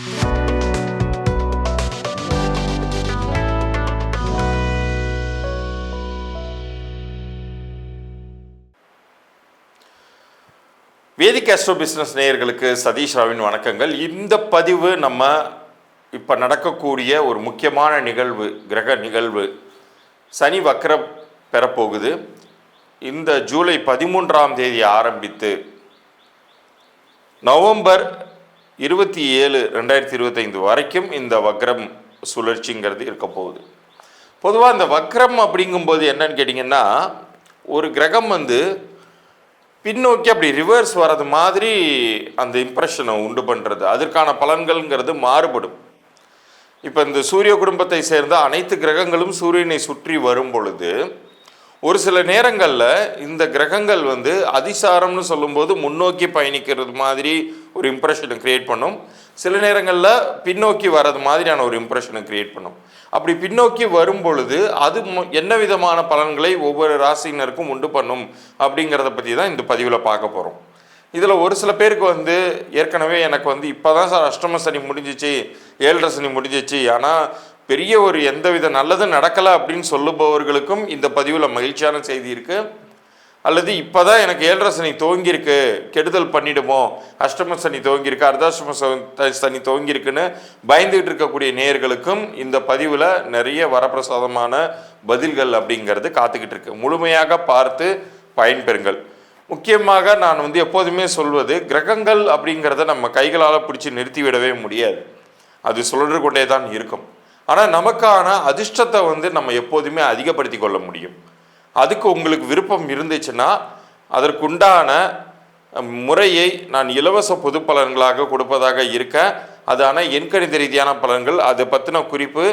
வேதிக் astro business நேயர்களுக்கு சதீஷ் ராவின் வணக்கங்கள். இந்த பதிவு நம்ம இப்போ நடக்கக்கூடிய ஒரு முக்கியமான நிகழ்வு கிரக நிகழ்வு. சனி வக்கர பெறப்போகுது. இந்த ஜூலை பதிமூன்றாம் தேதி ஆரம்பித்து நவம்பர் இருபத்தி ஏழு ரெண்டாயிரத்தி இருபத்தைந்து வரைக்கும் இந்த வக்ரம் சுழற்சிங்கிறது இருக்க போகுது. பொதுவாக இந்த வக்ரம் அப்படிங்கும்போது என்னன்னு கேட்டிங்கன்னா ஒரு கிரகம் வந்து பின்னோக்கி அப்படி ரிவர்ஸ் வர்றது மாதிரி அந்த இம்ப்ரெஷனை உண்டு பண்ணுறது அதற்கான பலன்கள்ங்கிறது மாறுபடும். இப்போ இந்த சூரிய குடும்பத்தை சேர்ந்த அனைத்து கிரகங்களும் சூரியனை சுற்றி வரும் பொழுது ஒரு சில நேரங்களில் இந்த கிரகங்கள் வந்து அதிசாரம்னு சொல்லும்போது முன்னோக்கி பயணிக்கிறது மாதிரி ஒரு இம்ப்ரெஷனை கிரியேட் பண்ணும். சில நேரங்களில் பின்னோக்கி வர்றது மாதிரியான ஒரு இம்ப்ரெஷனை கிரியேட் பண்ணும். அப்படி பின்னோக்கி வரும் பொழுது அது மு- என்ன விதமான பலன்களை ஒவ்வொரு ராசியினருக்கும் உண்டு பண்ணும் அப்படிங்கிறத பற்றி தான் இந்த பதிவில் பார்க்க போகிறோம் இதில் ஒரு சில பேருக்கு வந்து ஏற்கனவே எனக்கு வந்து இப்போ தான் சார் அஷ்டம சனி முடிஞ்சிச்சு ஏழரை சனி முடிஞ்சிச்சு. ஆனால் பெரிய ஒரு எந்தவித நல்லதும் நடக்கலை அப்படின்னு சொல்லுபவர்களுக்கும் இந்த பதிவில் மகிழ்ச்சியான செய்தி இருக்குது அல்லது இப்போ தான் எனக்கு ஏழரை சனி துவங்கியிருக்கு கெடுதல் பண்ணிடுமோ அஷ்டம சனி துவங்கியிருக்கு அர்தாஷ்டம சனி துவங்கியிருக்குன்னு பயந்துகிட்டு இருக்கக்கூடிய நேயர்களுக்கும் இந்த பதிவில் நிறைய வரப்பிரசாதமான பதில்கள் அப்படிங்கிறது காத்துக்கிட்டு இருக்கு. முழுமையாக பார்த்து பயன்பெறுங்கள். முக்கியமாக நான் வந்து எப்போதுமே சொல்வது கிரகங்கள் அப்படிங்கிறத நம்ம கைகளால் பிடிச்சி நிறுத்திவிடவே முடியாது. அது சுழன்று கொண்டே தான் இருக்கும். ஆனால் நமக்கான அதிர்ஷ்டத்தை வந்து நம்ம எப்போதுமே அதிகப்படுத்தி கொள்ள முடியும். அதுக்கு உங்களுக்கு விருப்பம் இருந்துச்சுன்னா அதற்குண்டான முறையை நான் இலவச பொது பலன்களாக கொடுப்பதாக இருக்க அது ஆனால் எண்கணித ரீதியான பலன்கள் அதை பற்றின குறிப்பு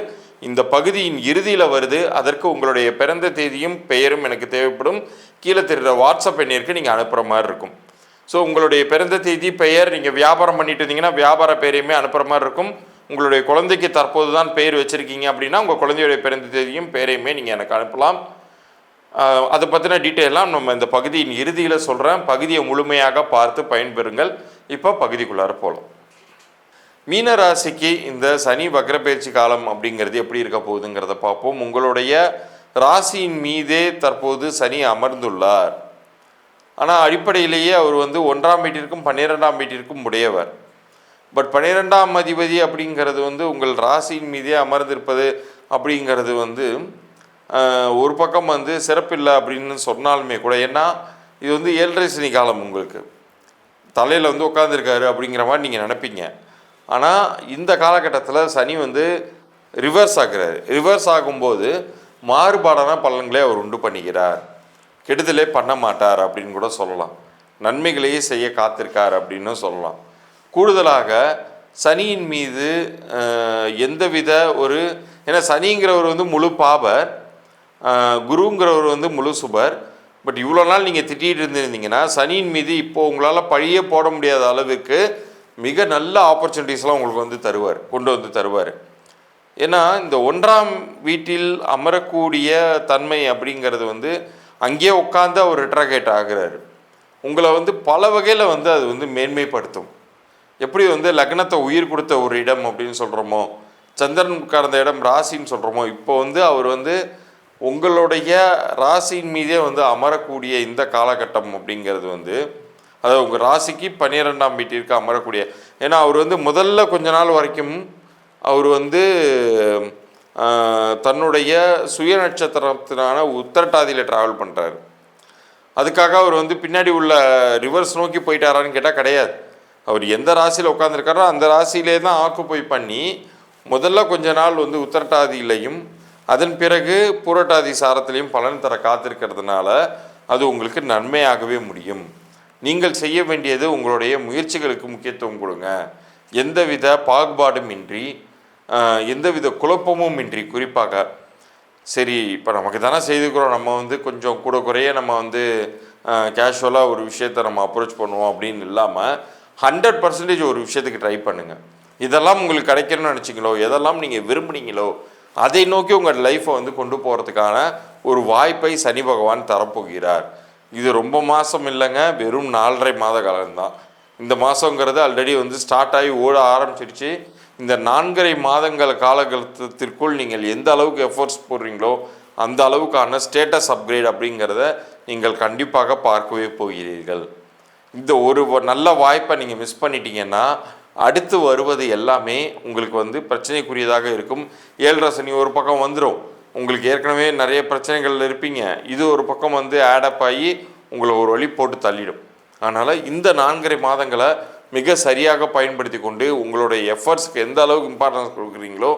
இந்த பகுதியின் இறுதியில் வருது. அதற்கு உங்களுடைய பிறந்த தேதியும் பெயரும் எனக்கு தேவைப்படும். கீழே தெரிகிற வாட்ஸ்அப் எண்ணிற்கு நீங்கள் அனுப்புகிற மாதிரி இருக்கும். ஸோ உங்களுடைய பிறந்த தேதி பெயர் நீங்கள் வியாபாரம் பண்ணிட்டு இருந்தீங்கன்னா வியாபார பெயரையுமே அனுப்புகிற மாதிரி இருக்கும். உங்களுடைய குழந்தைக்கு தற்போது தான் பெயர் வச்சுருக்கீங்க அப்படின்னா உங்கள் குழந்தையுடைய பிறந்த தேதியும் பெயரையுமே நீங்கள் எனக்கு அனுப்பலாம். அதை பற்றின டீட்டெயிலாம் நம்ம இந்த பகுதியின் இறுதியில் சொல்கிறேன் பகுதியை முழுமையாக பார்த்து பயன்பெறுங்கள். இப்போ பகுதிக்குள்ளார போகலாம் மீன ராசிக்கு இந்த சனி வக்ரப்பயிற்சி காலம் அப்படிங்கிறது எப்படி இருக்க போகுதுங்கிறத பார்ப்போம். உங்களுடைய ராசியின் மீதே தற்போது சனி அமர்ந்துள்ளார். ஆனால் அடிப்படையிலேயே அவர் வந்து ஒன்றாம் வீட்டிற்கும் பன்னிரெண்டாம் வீட்டிற்கும் உடையவர். பட் பன்னிரெண்டாம் அதிபதி அப்படிங்கிறது வந்து உங்கள் ராசியின் மீதே அமர்ந்திருப்பது அப்படிங்கிறது வந்து ஒரு பக்கம் வந்து சிறப்பில்லை அப்படின்னு சொன்னாலுமே கூட ஏன்னா இது வந்து ஏழரை சனி காலம் உங்களுக்கு. தலையில் வந்து உட்காந்துருக்காரு அப்படிங்கிற மாதிரி நீங்கள் நினைப்பீங்க. ஆனால் இந்த காலகட்டத்தில் சனி வந்து ரிவர்ஸ் ஆகுறாரு. ரிவர்ஸ் ஆகும்போது மாறுபாடான பலன்களை அவர் உண்டு பண்ணிக்கிறார். கெடுதலே பண்ண மாட்டார் அப்படின்னு கூட சொல்லலாம். நன்மைகளையே செய்ய காத்திருக்கார் அப்படின்னு சொல்லலாம். கூடுதலாக சனியின் மீது எந்தவித ஒரு ஏன்னா சனிங்கிறவர் வந்து முழு பாபர் குருங்கிறவர் வந்து முழு சுபர். பட் இவ்வளோ நாள் நீங்கள் திட்டிகிட்டு இருந்திருந்தீங்கன்னா சனியின் மீது இப்போ உங்களால் பழியே போட முடியாத அளவுக்கு மிக நல்ல ஆப்பர்ச்சுனிட்டிஸ்லாம் உங்களுக்கு வந்து தருவார் கொண்டு வந்து தருவார். ஏன்னா இந்த ஒன்றாம் வீட்டில் அமரக்கூடிய தன்மை அப்படிங்கிறது வந்து அங்கேயே உட்காந்து அவர் ரிட்ராகேட் ஆகிறார். உங்களை வந்து பல வகையில் வந்து அது வந்து மேன்மைப்படுத்தும். எப்படி வந்து லக்னத்தை உயிர் கொடுத்த ஒரு இடம் அப்படின்னு சொல்கிறோமோ சந்திரன் உட்கார்ந்த இடம் ராசின்னு சொல்கிறோமோ இப்போ வந்து அவர் வந்து உங்களுடைய ராசியின் மீதே வந்து அமரக்கூடிய இந்த காலகட்டம் அப்படிங்கிறது வந்து அதாவது உங்கள் ராசிக்கு பன்னிரெண்டாம் வீட்டிற்கு அமரக்கூடிய ஏன்னா அவர் வந்து முதல்ல கொஞ்ச நாள் வரைக்கும் அவர் வந்து தன்னுடைய சுய நட்சத்திரத்தினான உத்தரட்டாதியில் ட்ராவல் பண்ணுறாரு அதுக்காக அவர் வந்து பின்னாடி உள்ள ரிவர்ஸ் நோக்கி போயிட்டாரான்னு கேட்டால் கிடையாது. அவர் எந்த ராசியில் உட்காந்துருக்காரோ அந்த ராசியிலே தான் ஆக்குப்பை பண்ணி முதல்ல கொஞ்ச நாள் வந்து உத்தரட்டாதியிலையும் அதன் பிறகு பூரட்டாதி சாரத்திலையும் பலன் தர காத்திருக்கிறதுனால அது உங்களுக்கு நன்மையாகவே முடியும். நீங்கள் செய்ய வேண்டியது உங்களுடைய முயற்சிகளுக்கு முக்கியத்துவம் கொடுங்க. எந்தவித பாகுபாடும் இன்றி எந்தவித குழப்பமும் இன்றி குறிப்பாக சரி இப்போ நமக்கு தானே செய்துக்கிறோம். நம்ம வந்து கொஞ்சம் கூட குறைய நம்ம வந்து கேஷுவலாக ஒரு விஷயத்தை நம்ம அப்ரோச் பண்ணுவோம் அப்படின்னு இல்லாமல் ஹண்ட்ரட் பர்சன்டேஜ் ஒரு விஷயத்துக்கு ட்ரை பண்ணுங்கள் இதெல்லாம் உங்களுக்கு கிடைக்கணும்னு நினச்சிங்களோ எதெல்லாம் நீங்கள் விரும்புனீங்களோ அதை நோக்கி உங்கள் லைஃப்பை வந்து கொண்டு போகிறதுக்கான ஒரு வாய்ப்பை சனி பகவான் தரப்போகிறார். இது ரொம்ப மாதம் இல்லைங்க வெறும் நாலரை மாத காலம்தான். இந்த மாதங்கிறது ஆல்ரெடி வந்து ஸ்டார்ட் ஆகி ஓட ஆரம்பிச்சிருச்சு. இந்த நான்கரை மாதங்கள் காலகட்டத்திற்குள் நீங்கள் எந்த அளவுக்கு எஃபோர்ட்ஸ் போடுறீங்களோ அந்த அளவுக்கான ஸ்டேட்டஸ் அப்கிரேட் அப்படிங்கிறத நீங்கள் கண்டிப்பாக பார்க்கவே போகிறீர்கள். இந்த ஒரு நல்ல வாய்ப்பை நீங்கள் மிஸ் பண்ணிட்டீங்கன்னா அடுத்து வருவது எல்லாமே உங்களுக்கு வந்து பிரச்சனைக்குரியதாக இருக்கும். ஏழரை சனி ஒரு பக்கம் வந்துடும் உங்களுக்கு ஏற்கனவே நிறைய பிரச்சனைகள் இருப்பீங்க. இது ஒரு பக்கம் வந்து ஆடப் ஆகி உங்களை ஒரு வழி போட்டு தள்ளிடும். அதனால் இந்த நான்கரை மாதங்களை மிக சரியாக பயன்படுத்தி கொண்டு உங்களுடைய எஃபர்ட்ஸ்க்கு எந்த அளவுக்கு இம்பார்ட்டன்ஸ் கொடுக்குறீங்களோ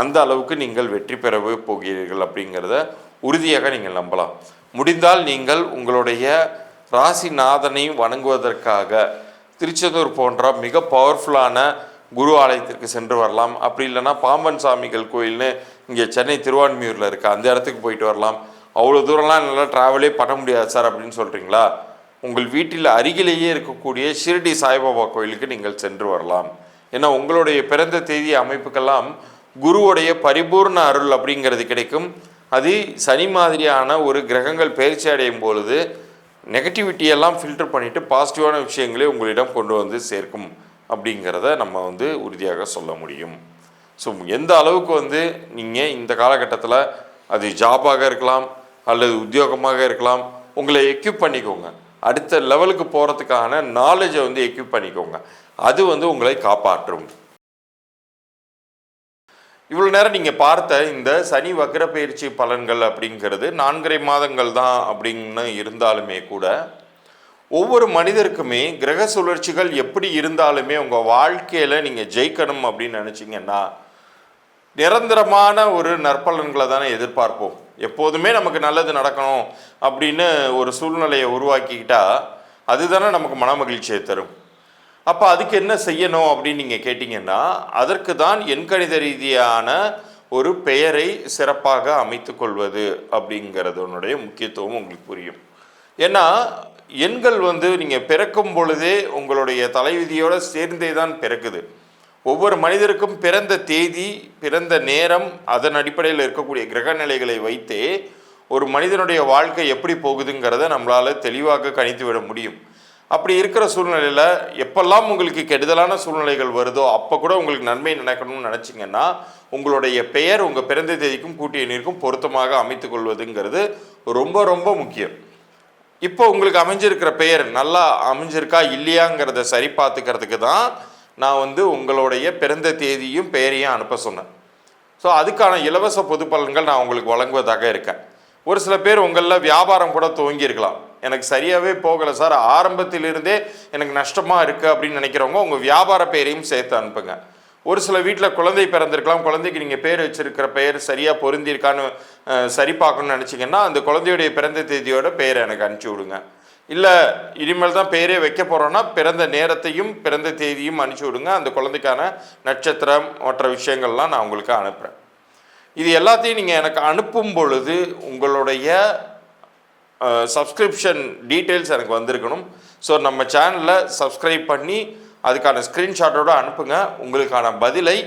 அந்த அளவுக்கு நீங்கள் வெற்றி பெறவே போகிறீர்கள் அப்படிங்கிறத உறுதியாக நீங்கள் நம்பலாம். முடிந்தால் நீங்கள் உங்களுடைய ராசிநாதனையும் வணங்குவதற்காக திருச்செந்தூர் போன்ற மிக பவர்ஃபுல்லான குரு ஆலயத்திற்கு சென்று வரலாம். அப்படி இல்லைன்னா பாம்பன் சாமிகள் கோயில்னு இங்கே சென்னை திருவான்மியூரில் இருக்குது அந்த இடத்துக்கு போயிட்டு வரலாம். அவ்வளோ தூரம்லாம் என்னால் ட்ராவலே பண்ண முடியாது சார் அப்படின்னு சொல்கிறீங்களா உங்கள் வீட்டில் அருகிலேயே இருக்கக்கூடிய ஷிரடி சாய்பாபா கோயிலுக்கு நீங்கள் சென்று வரலாம். ஏன்னா உங்களுடைய பிறந்த தேதி அமைப்புக்கெல்லாம் குருவுடைய பரிபூர்ண அருள் அப்படிங்கிறது கிடைக்கும். அது சனி மாதிரியான ஒரு கிரகங்கள் பயிற்சி அடையும் பொழுது நெகட்டிவிட்டியெல்லாம் ஃபில்டர் பண்ணிவிட்டு பாசிட்டிவான விஷயங்களே உங்களிடம் கொண்டு வந்து சேர்க்கும் அப்படிங்கிறத நம்ம வந்து உறுதியாக சொல்ல முடியும். ஸோ எந்த அளவுக்கு வந்து நீங்கள் இந்த காலகட்டத்தில் அது ஜாபாக இருக்கலாம் அல்லது உத்தியோகமாக இருக்கலாம் உங்களை எக்யூப் பண்ணிக்கோங்க. அடுத்த லெவலுக்கு போகிறதுக்கான நாலேஜை வந்து எக்யூப் பண்ணிக்கோங்க. அது வந்து உங்களை காப்பாற்றும். இவ்வளோ நேரம் நீங்கள் பார்த்த இந்த சனி வக்ர பயிற்சி பலன்கள் அப்படிங்கிறது நான்கரை மாதங்கள் தான் அப்படின்னு இருந்தாலுமே கூட ஒவ்வொரு மனிதருக்குமே கிரக சுழற்சிகள் எப்படி இருந்தாலுமே உங்கள் வாழ்க்கையில் நீங்கள் ஜெயிக்கணும் அப்படின்னு நினச்சிங்கன்னா நிரந்தரமான ஒரு நற்பலன்களை தானே எதிர்பார்ப்போம். எப்போதுமே நமக்கு நல்லது நடக்கணும் அப்படின்னு ஒரு சூழ்நிலையை உருவாக்கிக்கிட்டா அதுதானே நமக்கு மனமகிழ்ச்சியை தரும். அப்போ அதுக்கு என்ன செய்யணும் அப்படின்னு நீங்கள் கேட்டிங்கன்னா அதற்கு தான் எண்கணித ரீதியான ஒரு பெயரை சிறப்பாக அமைத்து கொள்வது அப்படிங்கிறதுனுடைய முக்கியத்துவம் உங்களுக்கு புரியும். ஏன்னா எண்கள் வந்து நீங்கள் பிறக்கும் பொழுதே உங்களுடைய தலைவிதியோடு சேர்ந்தே தான் பிறக்குது. ஒவ்வொரு மனிதருக்கும் பிறந்த தேதி பிறந்த நேரம் அதன் அடிப்படையில் இருக்கக்கூடிய கிரக நிலைகளை வைத்தே ஒரு மனிதனுடைய வாழ்க்கை எப்படி போகுதுங்கிறத நம்மளால் தெளிவாக கணித்து விட முடியும். அப்படி இருக்கிற சூழ்நிலையில் எப்பெல்லாம் உங்களுக்கு கெடுதலான சூழ்நிலைகள் வருதோ அப்போ கூட உங்களுக்கு நன்மை நினைக்கணும்னு நினச்சிங்கன்னா உங்களுடைய பெயர் உங்கள் பிறந்த தேதிக்கும் கூட்டிய நீருக்கும் பொருத்தமாக அமைத்து கொள்வதுங்கிறது ரொம்ப ரொம்ப முக்கியம். இப்போ உங்களுக்கு அமைஞ்சிருக்கிற பெயர் நல்லா அமைஞ்சிருக்கா இல்லையாங்கிறத சரி பார்த்துக்கிறதுக்கு தான் நான் வந்து உங்களுடைய பிறந்த தேதியும் பெயரையும் அனுப்ப சொன்னேன். ஸோ அதுக்கான இலவச பொது பலன்கள் நான் உங்களுக்கு வழங்குவதாக இருக்கேன். ஒரு சில பேர் உங்களில் வியாபாரம் கூட துவங்கியிருக்கலாம். எனக்கு சரியாகவே போகலை சார். ஆரம்பத்திலிருந்தே எனக்கு நஷ்டமாக இருக்குது அப்படின்னு நினைக்கிறவங்க உங்கள் வியாபார பெயரையும் சேர்த்து அனுப்புங்க. ஒரு சில வீட்டில் குழந்தை பிறந்திருக்கலாம். குழந்தைக்கு நீங்கள் பேர் வச்சிருக்கிற பெயர் சரியாக பொருந்திருக்கான்னு சரி பார்க்கணும்னு நினச்சிங்கன்னா அந்த குழந்தையுடைய பிறந்த தேதியோட பெயரை எனக்கு அனுப்பிச்சி விடுங்க. இல்லை இனிமேல் தான் பெயரே வைக்க போகிறோன்னா பிறந்த நேரத்தையும் பிறந்த தேதியும் அனுப்பிச்சி விடுங்க. அந்த குழந்தைக்கான நட்சத்திரம் மற்ற விஷயங்கள்லாம் நான் உங்களுக்கு அனுப்புகிறேன் இது எல்லாத்தையும் நீங்கள் எனக்கு அனுப்பும் பொழுது உங்களுடைய சப்ஸ்கிரிப்ஷன் டீட்டெயில்ஸ் எனக்கு வந்திருக்கணும். ஸோ நம்ம சேனலில் சப்ஸ்கிரைப் பண்ணி அதுக்கான ஸ்க்ரீன்ஷாட்டோடு அனுப்புங்க. உங்களுக்கான பதிலை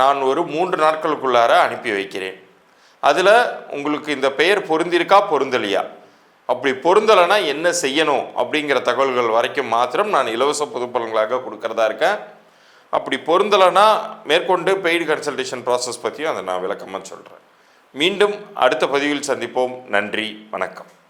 நான் ஒரு மூன்று நாட்களுக்குள்ளார அனுப்பி வைக்கிறேன். அதில் உங்களுக்கு இந்த பெயர் பொருந்திருக்கா பொருந்தலையா? அப்படி பொருந்தலைன்னா என்ன செய்யணும் அப்படிங்கிற தகவல்கள் வரைக்கும் மாத்திரம் நான் இலவச பொதுப்பலன்களாக கொடுக்கறதா இருக்கேன். அப்படி பொருந்தலைன்னா மேற்கொண்டு பெய்டு கன்சல்டேஷன் ப்ராசஸ் பற்றியும் அதை நான் விளக்கமாக சொல்கிறேன் மீண்டும் அடுத்த பதிவில் சந்திப்போம். நன்றி. வணக்கம்.